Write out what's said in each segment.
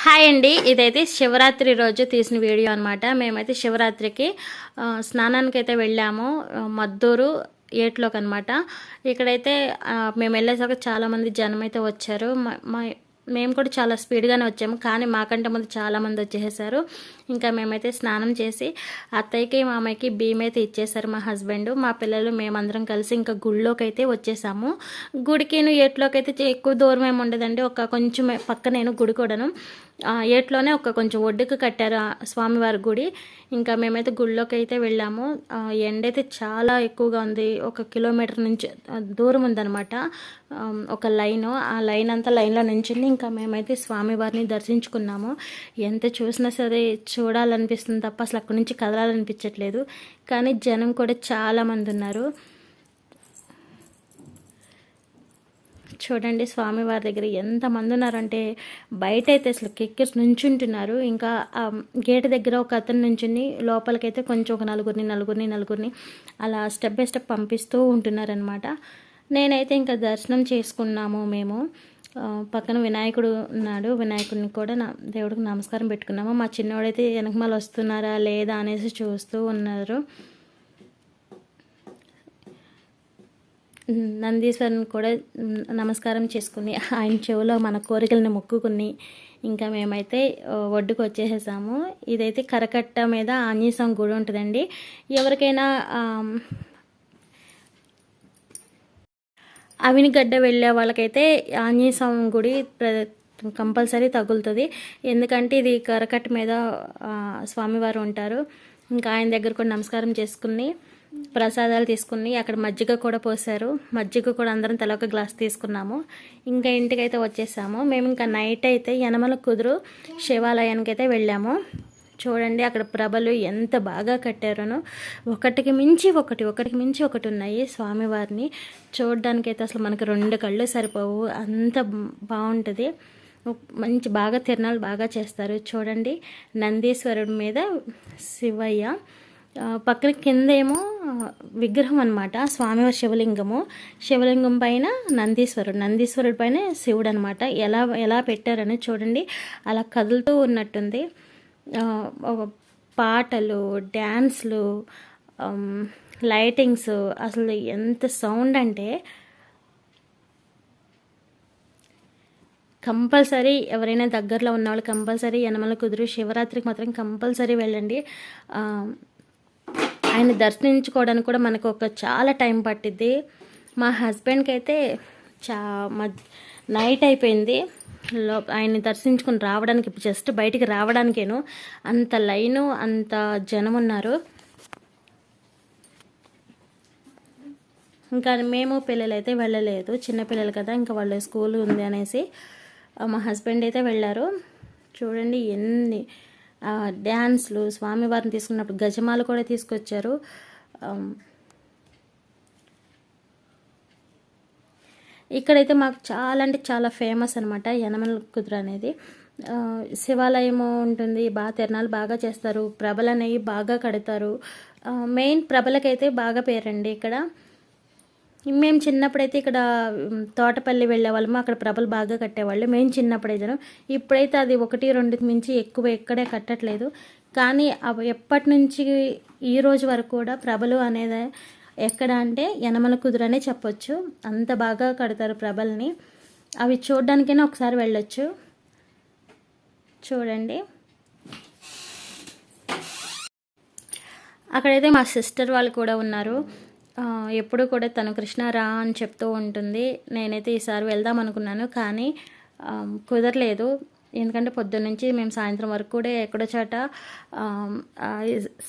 Hi అండి. ఇదైతే శివరాత్రి రోజు తీసిన వీడియో అనమాట మేమైతే శివరాత్రికి స్నానానికి అయితే వెళ్ళాము. మద్దూరు ఏట్లోకి అనమాట ఇక్కడైతే మేము వెళ్ళేసాక చాలామంది జనం అయితే వచ్చారు. మా- మేము కూడా చాలా స్పీడ్గానే వచ్చాము. కానీ మాకంటే ముందు చాలామంది వచ్చేసారు. ఇంకా మేమైతే స్నానం చేసి అత్తయ్యకి మామయ్యకి భీమ్ అయితే ఇచ్చేసారు మా హస్బెండ్. మా పిల్లలు మేమందరం కలిసి ఇంకా గుళ్ళోకి అయితే వచ్చేసాము. గుడికి ఏట్లోకి అయితే ఎక్కువ దూరం ఏమి ఉండదండి. ఒక కొంచెం పక్క నేను గుడి కూడాను. ఏట్లోనే ఒక కొంచెం ఒడ్డుకు కట్టారు స్వామివారి గుడి. ఇంకా మేమైతే గుళ్ళోకి అయితే వెళ్ళాము. ఎండ అయితే చాలా ఎక్కువగా ఉంది. ఒక కిలోమీటర్ నుంచి దూరం ఉందనమాట ఒక లైన్. ఆ లైన్ అంతా లైన్లో నుంచింది. ఇంకా మేమైతే స్వామివారిని దర్శించుకున్నాము. ఎంత చూసినా సరే చూడాలనిపిస్తుంది తప్ప అసలు అక్కడి నుంచి కదలాలనిపించట్లేదు. కానీ జనం కూడా చాలా మంది ఉన్నారు. చూడండి స్వామివారి దగ్గర ఎంతమంది ఉన్నారంటే బయట అయితే అసలు కెక్కిస్ నుంచుంటున్నారు. ఇంకా గేట్ దగ్గర ఒక అతను నుంచుని లోపలికైతే కొంచెం ఒక నలుగురిని నలుగురిని నలుగురిని అలా స్టెప్ బై స్టెప్ పంపిస్తూ ఉంటున్నారనమాట నేనైతే ఇంకా దర్శనం చేసుకున్నాము మేము. పక్కన వినాయకుడు ఉన్నాడు. వినాయకుడిని కూడా నా దేవుడికి నమస్కారం పెట్టుకున్నాము. మా చిన్నోడైతే వెనకమాల వస్తున్నారా లేదా అనేసి చూస్తూ ఉన్నారు. నందీశ్వరుని కూడా నమస్కారం చేసుకుని ఆయన చెవిలో మన కోరికలను మొక్కుకుని ఇంకా మేమైతే ఒడ్డుకు వచ్చేసేసాము ఇదైతే కరకట్ట మీద ఆంజనేయస్వామి గుడి ఉంటుందండి. ఎవరికైనా అవినిగడ్డ వెళ్ళే వాళ్ళకైతే ఆంజనేయస్వామి గుడి ప్ర- కంపల్సరీ తగులుతుంది. ఎందుకంటే ఇది కరకట్ట మీద స్వామివారు ఉంటారు. ఇంకా ఆయన దగ్గర కూడా నమస్కారం చేసుకుని ప్రసాదాలు తీసుకుని అక్కడ మజ్జిగ కూడా పోసారు. మజ్జిగ కూడా అందరం తల ఒక గ్లాస్ తీసుకున్నాము. ఇంకా ఇంటికైతే వచ్చేసాము. మేము ఇంకా నైట్ అయితే యనమల కుదురు శివాలయానికి అయితే వెళ్ళాము. చూడండి అక్కడ ప్రభలు ఎంత బాగా కట్టారనో. ఒకటికి మించి ఒకటి ఒకటికి మించి ఒకటి ఉన్నాయి స్వామివారిని. చూడడానికి అయితే అసలు మనకు రెండు కళ్ళు సరిపోవు. అంత బాగుంటుంది. మంచి బాగా తిరణాలు బాగా చేస్తారు. చూడండి నందీశ్వరుడి మీద శివయ్య. పక్కన కిందేమో విగ్రహం అనమాట స్వామివారి శివలింగము. శివలింగం పైన నందీశ్వరుడు నందీశ్వరుడు పైన శివుడు అనమాట ఎలా ఎలా పెట్టారని చూడండి. అలా కదులుతూ ఉన్నట్టుంది. పాటలు డ్యాన్స్లు లైటింగ్స్ అసలు ఎంత సౌండ్ అంటే కంపల్సరీ ఎవరైనా దగ్గరలో ఉన్న వాళ్ళు కంపల్సరీ యనమల కుదురు శివరాత్రికి మాత్రం కంపల్సరీ వెళ్ళండి. ఆయన దర్శించుకోవడానికి కూడా మనకు ఒక చాలా టైం పట్టిద్ది. మా హస్బెండ్కి అయితే చా మద్ నైట్ అయిపోయింది. లో ఆయన్ని దర్శించుకుని రావడానికి జస్ట్ బయటికి రావడానికేను అంత లైను అంత జనం ఉన్నారు ఇంకా మేము పిల్లలు అయితే వెళ్ళలేదు చిన్నపిల్లలు కదా ఇంకా వాళ్ళ స్కూల్ ఉంది అనేసి మా హస్బెండ్ అయితే వెళ్ళారు. చూడండి ఎన్ని డ్యాన్స్లు స్వామివారిని తీసుకున్నప్పుడు గజమాలు కూడా తీసుకొచ్చారు. ఇక్కడైతే మాకు చాలా అంటే చాలా ఫేమస్ అనమాట యనమల కుదురు అనేది. శివాలయం ఉంటుంది బాగా తిరణాలు బాగా చేస్తారు ప్రభలు అనేవి బాగా కడతారు. మెయిన్ ప్రభలకైతే బాగా పేరండి ఇక్కడ. మేము చిన్నప్పుడైతే ఇక్కడ తోటపల్లి వెళ్ళే వాళ్ళము. అక్కడ ప్రభలు బాగా కట్టేవాళ్ళు. మేము చిన్నప్పుడైతే ఇప్పుడైతే అది ఒకటి రెండుకి మించి ఎక్కువ ఎక్కడే కట్టట్లేదు. కానీ అవి ఎప్పటి నుంచి ఈ రోజు వరకు కూడా ప్రభలు అనేది ఎక్కడ అంటే యనమల కుదురనే చెప్పొచ్చు. అంత బాగా కడతారు ప్రభల్ని. అవి చూడడానికైనా ఒకసారి వెళ్ళొచ్చు. చూడండి. అక్కడైతే మా సిస్టర్ వాళ్ళు కూడా ఉన్నారు. ఎప్పుడు కూడా తను కృష్ణ రా అని చెప్తూ ఉంటుంది. నేనైతే ఈసారి వెళ్దాం అనుకున్నాను కానీ కుదరలేదు. ఎందుకంటే పొద్దున్న నుంచి మేము సాయంత్రం వరకు కూడా ఎక్కడో చోట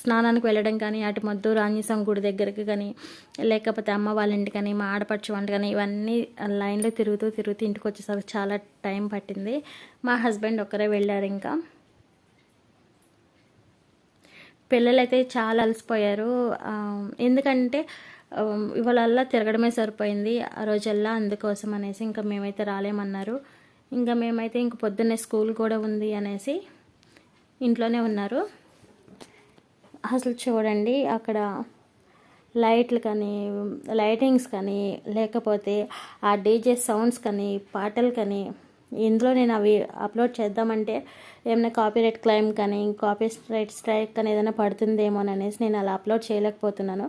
స్నానానికి వెళ్ళడం కానీ అటు మద్దు రాణ్యసం గుడి దగ్గరికి కానీ లేకపోతే అమ్మ వాళ్ళ ఇంటి కానీ మా ఆడపడుచు వంట కానీ ఇవన్నీ లైన్లో తిరుగుతూ తిరుగుతూ ఇంటికి వచ్చేసరికి చాలా టైం పట్టింది. మా హస్బెండ్ ఒక్కరే వెళ్ళారు ఇంకా. పిల్లలైతే చాలా అలసిపోయారు. ఎందుకంటే ఇవాళల్లా తిరగడమే సరిపోయింది. ఆ రోజల్లా అందుకోసం అనేసి ఇంకా మేమైతే రాలేమన్నారు. ఇంకా మేమైతే ఇంక పొద్దున్నే స్కూల్ కూడా ఉంది అనేసి ఇంట్లోనే ఉన్నారు. అసలు చూడండి అక్కడ లైట్లు కానీ లైటింగ్స్ కానీ లేకపోతే ఆ డీజే సౌండ్స్ కానీ పాటలు కానీ ఇందులో నేను అవి అప్లోడ్ చేద్దామంటే ఏమైనా కాపీరైట్ క్లైమ్ కానీ కాపీ రైట్ స్ట్రైక్ కానీ ఏదైనా పడుతుందేమో అనేసి నేను అలా అప్లోడ్ చేయలేకపోతున్నాను.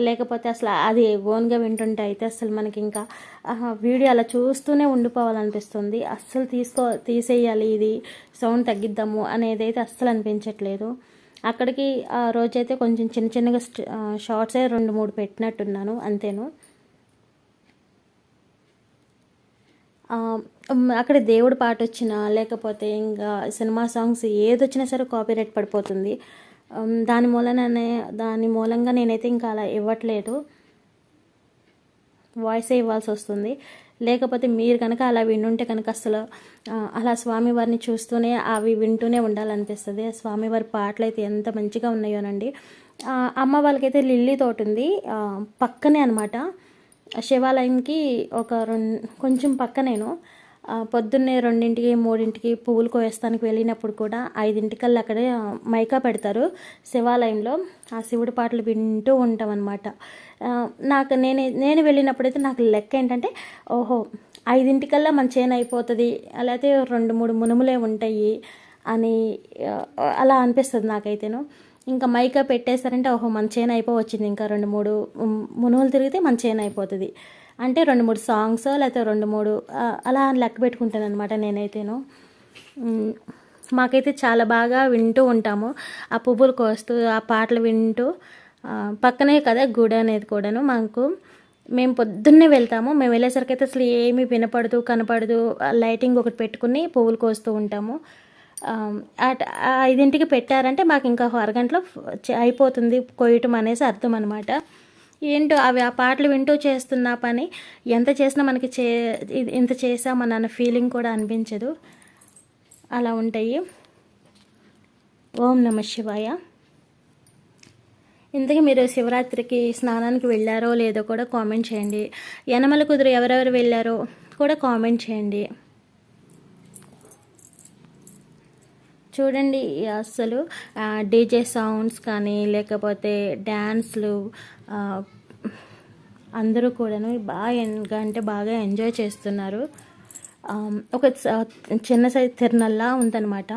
లేకపోతే అసలు అది ఓన్గా వింటుంటే అయితే అసలు మనకి ఇంకా ఆహా, వీడియో అలా చూస్తూనే ఉండిపోవాలనిపిస్తుంది. అస్సలు తీసుకో తీసేయాలి ఇది సౌండ్ తగ్గిద్దాము అనేది అయితే అస్సలు అనిపించట్లేదు. అక్కడికి ఆ రోజైతే కొంచెం చిన్న చిన్నగా షార్ట్సే రెండు మూడు పెట్టినట్టున్నాను అంతేను ఆ, ఉమ్, అక్కడ దేవుడు పాట వచ్చినా లేకపోతే ఇంకా సినిమా సాంగ్స్ ఏది వచ్చినా సరే కాపీరైట్ పడిపోతుంది. దాని మూలననే దాని మూలంగా నేనైతే ఇంకా అలా ఇవ్వట్లేదు. వాయిసే ఇవ్వాల్సి వస్తుంది. లేకపోతే మీరు కనుక అలా వింటుంటే కనుక అసలు అలా స్వామివారిని చూస్తూనే అవి వింటూనే ఉండాలనిపిస్తుంది. ఆ స్వామివారి పాటలు అయితే ఎంత మంచిగా ఉన్నాయోనండి. అమ్మ వాళ్ళకైతే లిల్లీ తోట ఉంది పక్కనే అనమాట శివాలయంకి ఒక రెండు కొంచెం పక్క నేను పొద్దున్నే రెండింటికి మూడింటికి పువ్వులు కోయస్తానికి వెళ్ళినప్పుడు కూడా ఐదింటికల్లా అక్కడే మైకా పెడతారు శివాలయంలో. ఆ శివుడి పాటలు వింటూ ఉంటాం అనమాట నాకు నేను నేను వెళ్ళినప్పుడైతే నాకు లెక్క ఏంటంటే ఓహో ఐదింటికల్లా మన చేను అయిపోతుంది లేకపోతే రెండు మూడు మునుములే ఉంటాయి అని అలా అనిపిస్తుంది నాకైతేను. ఇంకా మైకా పెట్టేశారంటే ఓహో మన చేను అయిపోవచ్చింది. ఇంకా రెండు మూడు మునుగులు తిరిగితే మన చేను అయిపోతుంది. అంటే రెండు మూడు సాంగ్స్ లేకపోతే రెండు మూడు అలా లెక్క పెట్టుకుంటాను అనమాట నేనైతేను మాకైతే చాలా బాగా వింటూ ఉంటాము. ఆ పువ్వులు కోస్తూ ఆ పాటలు వింటూ పక్కనే కదా గుడి అనేది కూడాను మాకు. మేము పొద్దున్నే వెళ్తాము. మేము వెళ్ళేసరికి అయితే అసలు ఏమీ వినపడదు కనపడదు. ఆ లైటింగ్ ఒకటి పెట్టుకుని పువ్వులు కోస్తూ ఉంటాము. ఐదింటికి పెట్టారంటే మాకు ఇంకా అరగంటలో అయిపోతుంది కొయ్యటం అనేసి అర్థం అనమాట ఏంటో అవి ఆ పాటలు వింటూ చేస్తున్న పని ఎంత చేసినా మనకి చే ఇది ఇంత చేసామని అన్న ఫీలింగ్ కూడా అనిపించదు. అలా ఉంటాయి. ఓం నమ శివాయ. ఇంతకీ మీరు శివరాత్రికి స్నానానికి వెళ్ళారో లేదో కూడా కామెంట్ చేయండి. యనమల కుదురు ఎవరెవరు వెళ్ళారో కూడా కామెంట్ చేయండి. చూడండి అసలు డీజే సౌండ్స్ కానీ లేకపోతే డ్యాన్స్లు అందరూ కూడాను బాగా అంటే బాగా ఎంజాయ్ చేస్తున్నారు. ఒక స- చిన్న సైజ్ తిరణల్లా ఉందన్నమాట.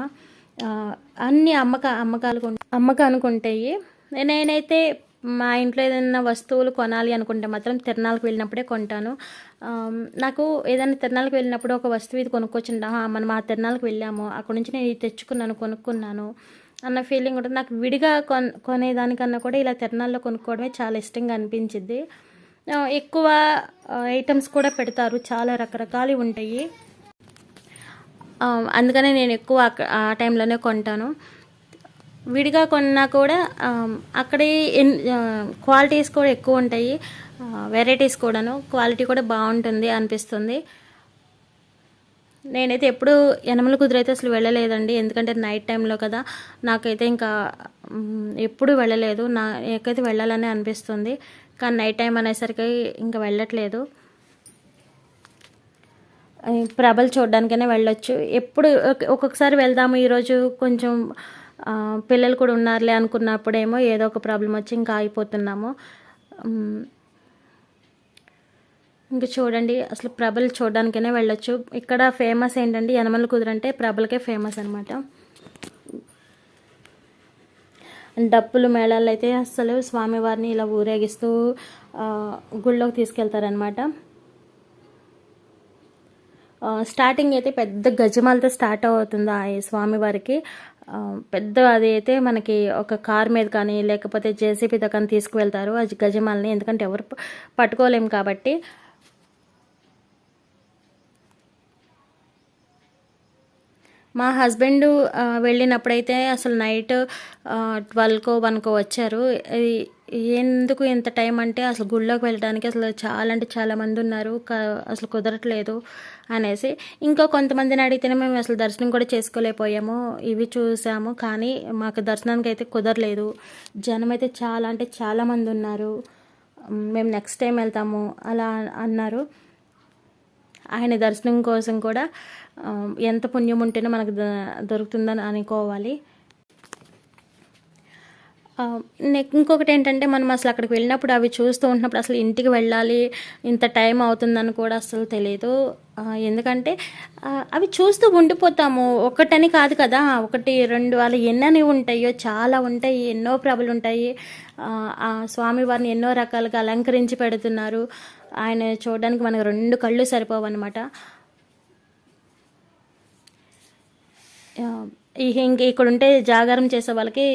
అన్ని అమ్మక అమ్మకాలు అమ్మక అమ్మకానికి ఉంటాయి నేనైతే మా ఇంట్లో ఏదైనా వస్తువులు కొనాలి అనుకుంటే మాత్రం తిరణాలకు వెళ్ళినప్పుడే కొంటాను. నాకు ఏదైనా తిరణాలకు వెళ్ళినప్పుడు ఒక వస్తువు ఇది కొనుక్కొచ్చిండా మనం ఆ తిరణాలకు వెళ్ళాము. అక్కడ నుంచి నేను ఇది తెచ్చుకున్నాను కొనుక్కున్నాను అన్న ఫీలింగ్ ఉంటుంది. నాకు విడిగా కొన్ కొనేదానికన్నా కూడా ఇలా తిరణాల్లో కొనుక్కోవడమే చాలా ఇష్టంగా అనిపించింది ఎక్కువ ఐటమ్స్ కూడా పెడతారు. చాలా రకరకాలు ఉంటాయి. అందుకనే నేను ఎక్కువ ఆ టైంలోనే కొంటాను. విడిగా కొన్నా కూడా అక్కడే ఎన్ క్వాలిటీస్ కూడా ఎక్కువ ఉంటాయి. వెరైటీస్ కూడాను క్వాలిటీ కూడా బాగుంటుంది అనిపిస్తుంది. నేనైతే ఎప్పుడు యనమల కుదిరైతే అసలు వెళ్ళలేదండి. ఎందుకంటే నైట్ టైంలో కదా. నాకైతే ఇంకా ఎప్పుడు వెళ్ళలేదు. నాకైతే వెళ్ళాలని అనిపిస్తుంది. కానీ నైట్ టైం అనేసరికి ఇంకా వెళ్ళట్లేదు. ప్రభలు చూడడానికైనా వెళ్ళొచ్చు. ఎప్పుడు ఒక్కొక్కసారి వెళ్దాము. ఈరోజు కొంచెం పిల్లలు కూడా ఉన్నారులే అనుకున్నప్పుడేమో ఏదో ఒక ప్రాబ్లం వచ్చి ఇంకా ఆగిపోతున్నాము. ఇంకా చూడండి అసలు ప్రభలు చూడడానికైనా వెళ్ళొచ్చు. ఇక్కడ ఫేమస్ ఏంటంటే యనమల కుదురంటే ప్రభలకే ఫేమస్ అనమాట డప్పులు మేళాలు అయితే అసలు స్వామివారిని ఇలా ఊరేగిస్తూ గుళ్ళోకి తీసుకెళ్తారనమాట స్టార్టింగ్ అయితే పెద్ద గజమాలతో స్టార్ట్ అవుతుంది ఆ స్వామివారికి. పెద్ద అది అయితే మనకి ఒక కార్ మీద కానీ లేకపోతే జేసీబీతో కానీ తీసుకువెళ్తారు. అది గజమాలని. ఎందుకంటే ఎవరు పట్టుకోలేము పట్టుకోలేం కాబట్టి. మా హస్బెండ్ వెళ్ళినప్పుడైతే అసలు నైట్ ట్వెల్వ్కో వన్కో వచ్చారు. ఇది ఎందుకు ఇంత టైం అంటే అసలు గుళ్ళోకి వెళ్ళడానికి అసలు చాలా అంటే చాలా మంది ఉన్నారు. క- అసలు కుదరట్లేదు అనేసి. ఇంకా కొంతమందిని అడిగితేనే మేము అసలు దర్శనం కూడా చేసుకోలేకపోయాము. ఇవి చూసాము. కానీ మాకు దర్శనానికి అయితే కుదరలేదు. జనం అయితే చాలా అంటే చాలా మంది ఉన్నారు. మేము నెక్స్ట్ టైం వెళ్తాము అలా అన్నారు. ఆయన దర్శనం కోసం కూడా ఎంత పుణ్యం ఉంటేనే మనకు దొరుకుతుందని అనుకోవాలి. నెక్ ఇంకొకటి ఏంటంటే మనం అసలు అక్కడికి వెళ్ళినప్పుడు అవి చూస్తూ ఉంటున్నప్పుడు అసలు ఇంటికి వెళ్ళాలి ఇంత టైం అవుతుందని కూడా అసలు తెలియదు ఎందుకంటే అవి చూస్తూ ఉండిపోతాము. ఒకటని కాదు కదా. ఒకటి రెండు అలా ఎన్నని ఉంటాయో చాలా ఉంటాయి ఎన్నో ప్రభలు ఉంటాయి. ఆ, స్వామి స్వామివారిని ఎన్నో రకాలుగా అలంకరించి పెడుతున్నారు. ఆయన చూడడానికి మనకు రెండు కళ్ళు సరిపోవు అనమాట ఇంక ఇక్కడ ఉంటే జాగారం చేసే వాళ్ళకి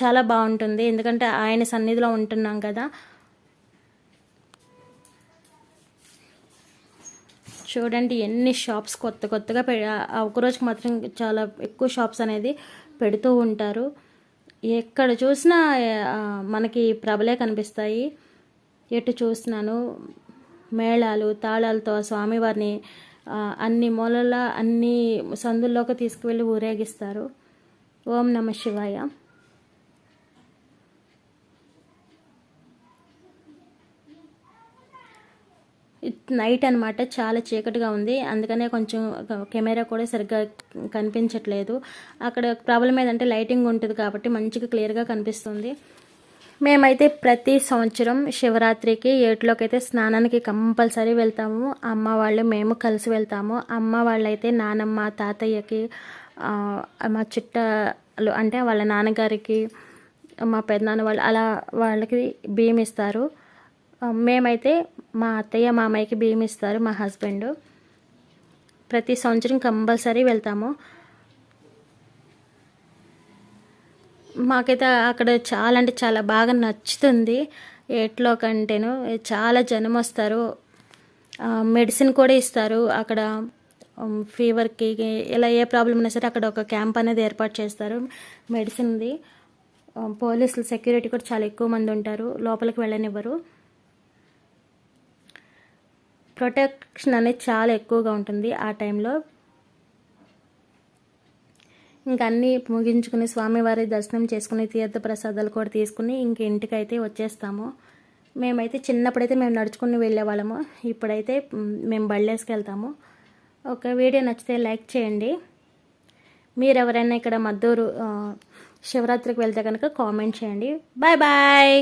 చాలా బాగుంటుంది. ఎందుకంటే ఆయన సన్నిధిలో ఉంటున్నాం కదా. చూడండి ఎన్ని షాప్స్ కొత్త కొత్తగా పె ఒకరోజుకి ఒక రోజుకి మాత్రం చాలా ఎక్కువ షాప్స్ అనేది పెడుతూ ఉంటారు. ఎక్కడ చూసినా మనకి ప్రభలే కనిపిస్తాయి. ఎటు చూసినాను మేళాలు తాళాలతో స్వామివారిని అన్ని మూలల అన్ని సందుల్లోకి తీసుకువెళ్ళి ఊరేగిస్తారు. ఓం నమ శివాయ. నైట్ అనమాట చాలా చీకటిగా ఉంది. అందుకనే కొంచెం కెమెరా కూడా సరిగ్గా కనిపించట్లేదు. అక్కడ ప్రాబ్లం ఏదంటే లైటింగ్ ఉంటుంది కాబట్టి మంచిగా క్లియర్గా కనిపిస్తుంది. మేమైతే ప్రతి సంవత్సరం శివరాత్రికి ఏటిలోకి అయితే స్నానానికి కంపల్సరీ వెళ్తాము. అమ్మ వాళ్ళు మేము కలిసి వెళ్తాము. అమ్మ వాళ్ళైతే నానమ్మ తాతయ్యకి మా చుట్టాలు అంటే వాళ్ళ నాన్నగారికి మా పెద్దనాన్న వాళ్ళు అలా వాళ్ళకి బియ్యం ఇస్తారు. మేమైతే మా అత్తయ్య మామయ్యకి బియ్యం ఇస్తారు మా హస్బెండ్. ప్రతి సంవత్సరం కంపల్సరీ వెళ్తాము. మాకైతే అక్కడ చాలా అంటే చాలా బాగా నచ్చుతుంది. ఎట్లో కంటేను చాలా జనం వస్తారు. మెడిసిన్ కూడా ఇస్తారు. అక్కడ ఫీవర్కి ఇలా ఏ ప్రాబ్లం ఉన్నా సరే అక్కడ ఒక క్యాంప్ అనేది ఏర్పాటు చేస్తారు. మెడిసిన్ది పోలీసులు సెక్యూరిటీ కూడా చాలా ఎక్కువ మంది ఉంటారు. లోపలికి వెళ్ళనివ్వరు. ప్రొటెక్షన్ అనేది చాలా ఎక్కువగా ఉంటుంది ఆ టైంలో. ఇంకా అన్నీ ముగించుకుని స్వామివారి దర్శనం చేసుకుని తీర్థ ప్రసాదాలు కూడా తీసుకుని ఇంక ఇంటికైతే వచ్చేస్తాము. మేమైతే చిన్నప్పుడైతే మేము నడుచుకుని వెళ్ళేవాళ్ళము. ఇప్పుడైతే మేము బళ్ళేసుకెళ్తాము ఒక వీడియో నచ్చితే లైక్ చేయండి. మీరు ఎవరైనా ఇక్కడ మద్దూరు శివరాత్రికి వెళ్తే కనుక కామెంట్ చేయండి. Bye bye!